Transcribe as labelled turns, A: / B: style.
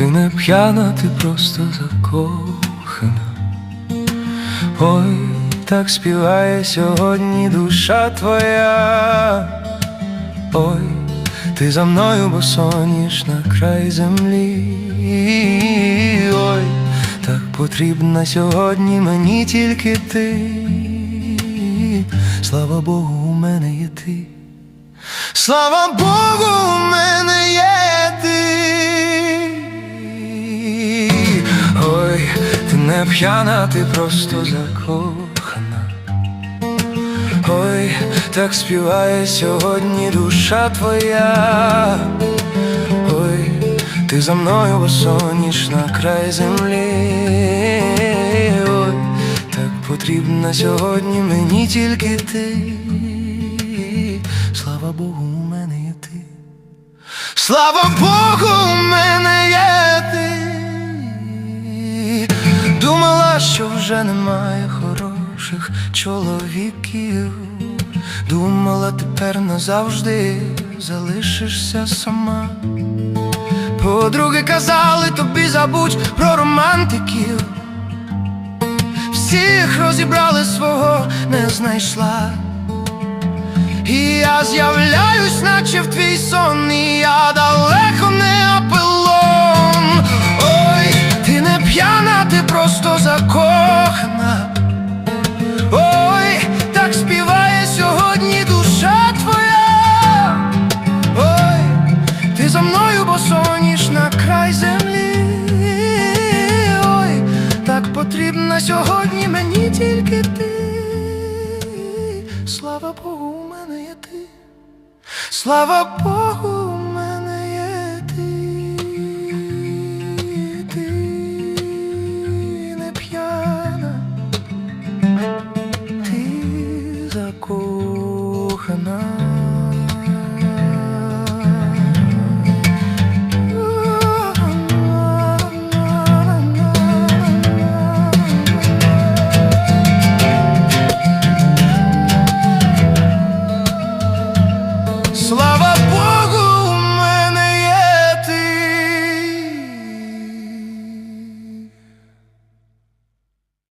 A: Ти не п'яна, ти просто закохана. Ой, так співає сьогодні душа твоя. Ой, ти за мною босоніж на край землі. Ой, так потрібна сьогодні мені тільки ти. Слава Богу, у мене є ти. Слава Богу, у мене не п'яна, ти просто закохана. Ой, так співає сьогодні душа твоя. Ой, ти за мною босоніж на край землі. Ой, так потрібна сьогодні мені тільки ти. Слава Богу, у мене є ти. Слава Богу, у мене є вже немає хороших чоловіків. Думала, тепер назавжди залишишся сама. Подруги казали тобі забудь про романтиків. Всіх розібрали свого не знайшла. І я з'являюсь, наче в твій сон, і я далеко просто закохана. Ой, так співає сьогодні душа твоя. Ой, ти за мною босоніж на край землі. Ой, так потрібна сьогодні мені тільки ти. Слава Богу, у мене є ти. Слава Богу,